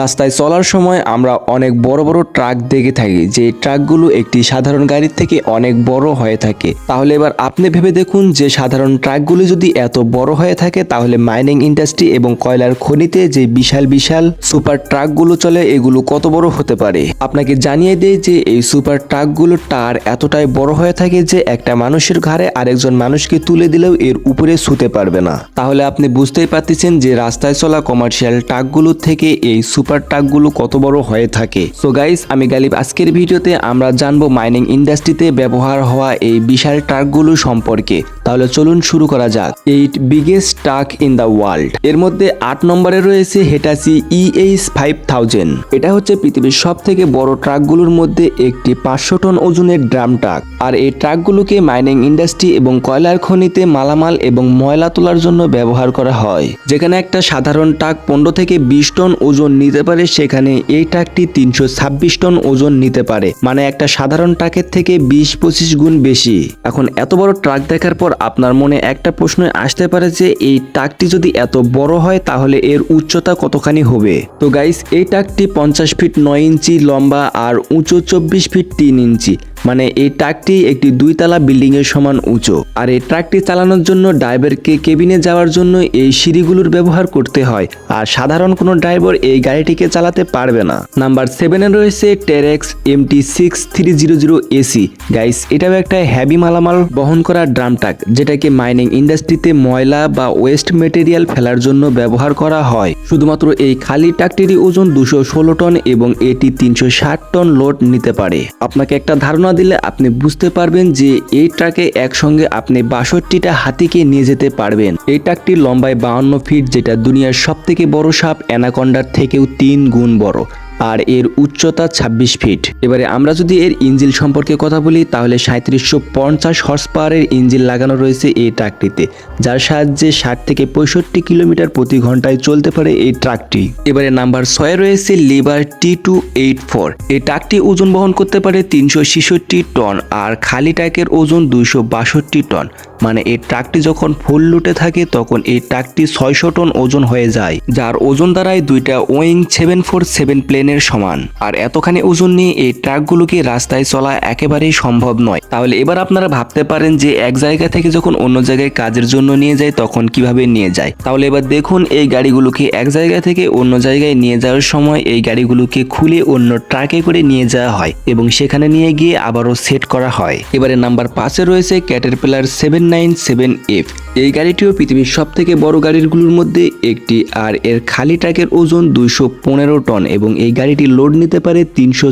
রাস্তায় চলার সময় আমরা অনেক বড় বড় ট্রাক দেখে থাকি যে ট্রাকগুলো একটি সাধারণ গাড়ির থেকে অনেক বড় হয়ে থাকে। তাহলে এবার আপনি ভেবে দেখুন যে সাধারণ ট্রাকগুলো যদি এত বড় হয়ে থাকে, তাহলে মাইনিং ইন্ডাস্ট্রি এবং কয়লার খনিতে যে বিশাল বিশাল সুপার ট্রাকগুলো চলে, এগুলো কত বড় হতে পারে? আপনাকে জানিয়ে দেয় যে এই সুপার ট্রাকগুলো টার এতটাই বড় হয়ে থাকে যে একটা মানুষের ঘাড়ে আরেকজন মানুষকে তুলে দিলেও এর উপরে শুতে পারবে না। তাহলে আপনি বুঝতেই পারতেছেন যে রাস্তায় চলা কমার্শিয়াল ট্রাকগুলোর থেকে এই সুপার ট্রাকগুলো কত বড় হয়ে থাকে। সো গাইস আমি গালিব, আজকের ভিডিওতে আমরা জানব মাইনিং ইন্ডাস্ট্রিতে ব্যবহার হওয়া এই বিশাল ট্রাকগুলো সম্পর্কে। তাহলে চলুন শুরু করা যাক। Eight biggest truck in the world এর মধ্যে আট নম্বরে রয়েছে হেটাসি ইএইচ ফাইভ থাউজেন্ড এটা হচ্ছে পৃথিবীর সব থেকে বড় ট্রাকগুলোর মধ্যে একটি পাঁচশো টন ওজনের ড্রাম ট্রাক। আর এই ট্রাকগুলোকে মাইনিং ইন্ডাস্ট্রি এবং কয়লার খনিতে মালামাল এবং ময়লা তোলার জন্য ব্যবহার করা হয়। যেখানে একটা সাধারণ ট্রাক পনেরো থেকে বিশ টন ওজন নিতে পারে, সেখানে এই ট্রাকটি তিনশো ছাব্বিশ টন ওজন নিতে পারে। মানে একটা সাধারণ ট্রাকের থেকে বিশ পঁচিশ গুণ বেশি। এখন এত বড় ট্রাক দেখার পর আপনার মনে একটা প্রশ্ন আসতে পারে যে এই টাকটি যদি এত বড় হয় তাহলে এর উচ্চতা কতখানি হবে? তো গাইস এই টাকটি পঞ্চাশ ফিট নয় ইঞ্চি লম্বা আর উঁচু চব্বিশ ফিট তিন ইঞ্চি। মানে এই ট্রাকটি একটি দুইতলা বিল্ডিং এর সমান উঁচু। আর এই ট্রাকটি চালানোর জন্য ড্রাইভারকে কেবিনে যাওয়ার জন্য এই সিঁড়িগুলোর ব্যবহার করতে হয়। আর সাধারণ কোনো ড্রাইভার এই গাড়িটিকে চালাতে পারবে না। নাম্বার সেভেনে রয়েছে Terex MT six three zero zero AC. Guys, এটাও একটা হ্যাভি মালামাল বহন করা ড্রাম ট্রাক, যেটাকে মাইনিং ইন্ডাস্ট্রিতে ময়লা বা ওয়েস্ট মেটেরিয়াল ফেলার জন্য ব্যবহার করা হয়। শুধুমাত্র এই খালি ট্রাকটিরই ওজন দুশো ষোলো টন এবং এটি তিনশো ষাট টন লোড নিতে পারে। আপনাকে একটা ধারণা দিলে আপনি বুঝতে পারবেন যে এই ট্রাকে একসঙ্গে আপনি বাষট্টিটা হাতিকে নিয়ে যেতে পারবেন। এই ট্রাকটি লম্বায় বাউন্ন ফিট, যেটা দুনিয়ার সব থেকে বড় সাপ, অ্যানাকন্ডার থেকেও তিন গুণ বড়। আর এর উচ্চতা ২৬ ফিট। এবারে আমরা যদি এর ইঞ্জিল সম্পর্কে কথা বলি, তাহলে সাঁত্রিশশো পঞ্চাশ হর্স পাওয়ারের ইঞ্জিল লাগানো রয়েছে এই ট্রাকটিতে, যার সাহায্যে ষাট থেকে পঁয়ষট্টি কিলোমিটার প্রতি ঘন্টায় চলতে পারে এই ট্রাকটি। এবারে নাম্বার ছয়ে রয়েছে Liebherr T two eight four. এই ট্রাকটি ওজন বহন করতে পারে তিনশো ছেষট্টি টন আর খালি ট্রাকের ওজন দুইশো বাষট্টি টন। মানে এই ট্রাকটি যখন ফুল লুটে থাকে, তখন এই ট্রাকটি ছয়শো টন ওজন হয়ে যায়, যার ওজন দ্বারাই দুইটা ওয়িং সেভেন ফোর সেভেন প্লেনের সমান। আর এতখানি ওজন নিয়ে এই ট্রাকগুলোকে রাস্তায় চলা একেবারেই সম্ভব নয়। তাহলে এবার আপনারা ভাবতে পারেন যে এক জায়গা থেকে যখন অন্য জায়গায় কাজের জন্য নিয়ে যায়, তখন কীভাবে নিয়ে যায়? তাহলে এবার দেখুন, এই গাড়িগুলোকে এক জায়গা থেকে অন্য জায়গায় নিয়ে যাওয়ার সময় এই গাড়িগুলোকে খুলে অন্য ট্রাকে করে নিয়ে যাওয়া হয় এবং সেখানে নিয়ে গিয়ে আবারও সেট করা হয়। এবারে নাম্বার পাঁচে রয়েছে Caterpillar seven nine seven F এই গাড়িটিও পৃথিবীর সব থেকে বড় গাড়িগুলোর মধ্যে একটি, আর এর খালি ট্রাকের ওজন দুইশো পনেরো টন এবং এই গাড়িটি লোড নিতে পারে তিনশো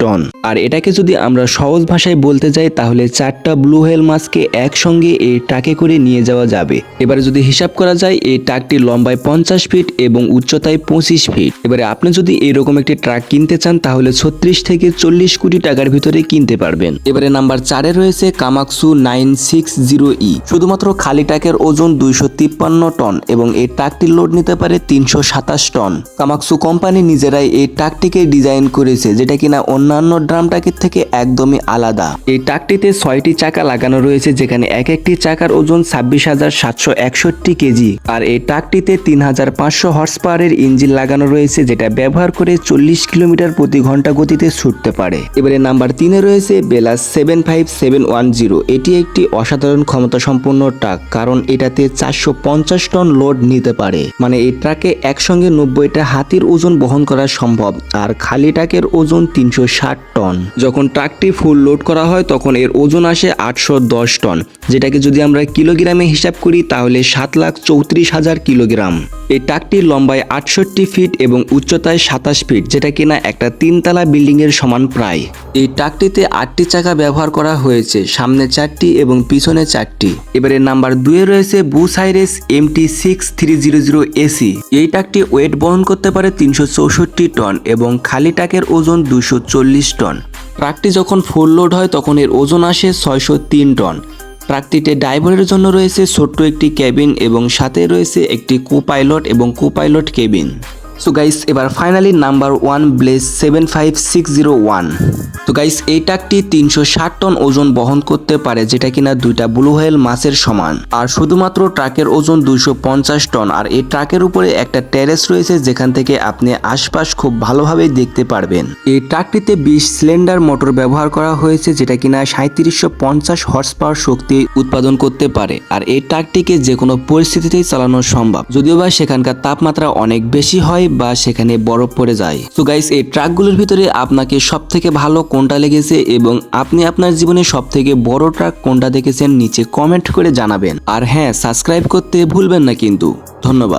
টন। আর এটাকে যদি আমরা সহজ ভাষায় বলতে যাই, তাহলে চারটা ব্লু হেল মাছকে একসঙ্গে এই ট্রাকে করে নিয়ে যাওয়া যাবে। এবারে যদি হিসাব করা যায়, এই ট্রাকটি লম্বায় পঞ্চাশ ফিট এবং উচ্চতায় পঁচিশ ফিট। এবারে আপনি যদি এরকম একটি ট্রাক কিনতে চান, তাহলে ছত্রিশ থেকে চল্লিশ কোটি টাকার ভিতরে কিনতে পারবেন। এবারে নাম্বার চারে রয়েছে Komatsu nine six zero E. শুধুমাত্র খালি ট্রাকের ওজন দুইশো তিপ্পান্ন টন এবং এই ট্রাকটির লোড নিতে পারে তিনশো সাতাশ টন। কামাক্সু কোম্পানি নিজেরাই এই ট্রাকটিকে ডিজাইন করেছে, যেটা কিনা অন্যান্য ড্রাম ট্রাকের থেকে একদমই আলাদা। এই ট্রাকটিতে ছয়টি চাকা লাগানো রয়েছে, যেখানে এক একটি চাকার ওজন ছাব্বিশ হাজার সাতশো একষট্টি কেজি। আর এই ট্রাকটিতে তিন হাজার পাঁচশো হর্স পাওয়ারের ইঞ্জিন লাগানো রয়েছে, যেটা ব্যবহার করে চল্লিশ কিলোমিটার প্রতি ঘণ্টা গতিতে ছুটতে পারে। এবারে নাম্বার তিনে রয়েছে Belaz seven five seven one zero. এটি একটি অসাধারণ ক্ষমতা সম্পন্ন ট্রাক। কারণ এটাতে চারশো পঞ্চাশ টন লোড নিতে পারে। মানে এই ট্রাকে একসঙ্গে নব্বইটা হাতির ওজন বহন করা সম্ভব, আর খালি ট্রাকের ওজন তিনশো ষাট টন। যখন ট্রাকটি ফুল লোড করা হয়, তখন এর ওজন আসে আটশো দশ টন, যেটাকে যদি আমরা কিলোগ্রামে হিসাব করি, তাহলে সাত লাখ চৌত্রিশ হাজার কিলোগ্রাম। এই ট্রাকটির লম্বায় আটষট্টি ফিট এবং উচ্চতায় সাতাশ ফিট, যেটা কিনা একটা তিনতলা বিল্ডিং এর সমান প্রায়। এই ট্রাকটিতে আটটি চাকা ব্যবহার করা হয়েছে, সামনে চারটি এবং পিছনে চারটি। এবারে নাম্বার দুয়ে রয়েছে Bucyrus MT six three zero zero AC এই ট্রাকটি ওয়েট বহন করতে পারে তিনশো চৌষট্টি টন এবং খালি ট্রাকের ওজন দুশো চল্লিশ টন। ট্রাকটি যখন ফুল লোড হয়, তখন এর ওজন আসে ছয়শো তিন টন। ট্রাকটিতে ড্রাইভারের জন্য রয়েছে ছোট্ট একটি কেবিন এবং সাথে রয়েছে একটি কোপাইলট এবং কোপাইলট কেবিন সো গাইস এবার finally number one Belaz seven five six zero one তো গাইস এই ট্রাকটি তিনশো ষাট টন ওজন বহন করতে পারে, যেটা কিনা দুইটা ব্লু হোয়েল মাছের সমান। আর শুধুমাত্র ট্রাকের ওজন দুইশো পঞ্চাশ টন আর এই ট্রাকের উপরে একটা টেরেস রয়েছে, যেখান থেকে আপনি আশপাশ খুব ভালোভাবে দেখতে পারবেন। এই ট্রাকটিতে বিশ সিলিন্ডার মোটর ব্যবহার করা হয়েছে, যেটা কিনা সাঁত্রিশশো পঞ্চাশ হর্স পাওয়ার শক্তি উৎপাদন করতে পারে। আর এই ট্রাকটিকে যে কোনো পরিস্থিতিতেই চালানো সম্ভব। যদিও বা সেখানকার তাপমাত্রা অনেক বেশি হয় বা সেখানে বরফ পড়ে যায়। তো গাইস এই ট্রাকগুলোর ভিতরে আপনাকে সব থেকে ভালো কোনটা লেগেছে এবং আপনি আপনার জীবনে সব থেকে বড় ট্রাক কোনটা দেখেছেন, নিচে কমেন্ট করে জানাবেন। আর হ্যাঁ সাবস্ক্রাইব করতে ভুলবেন না কিন্তু। ধন্যবাদ।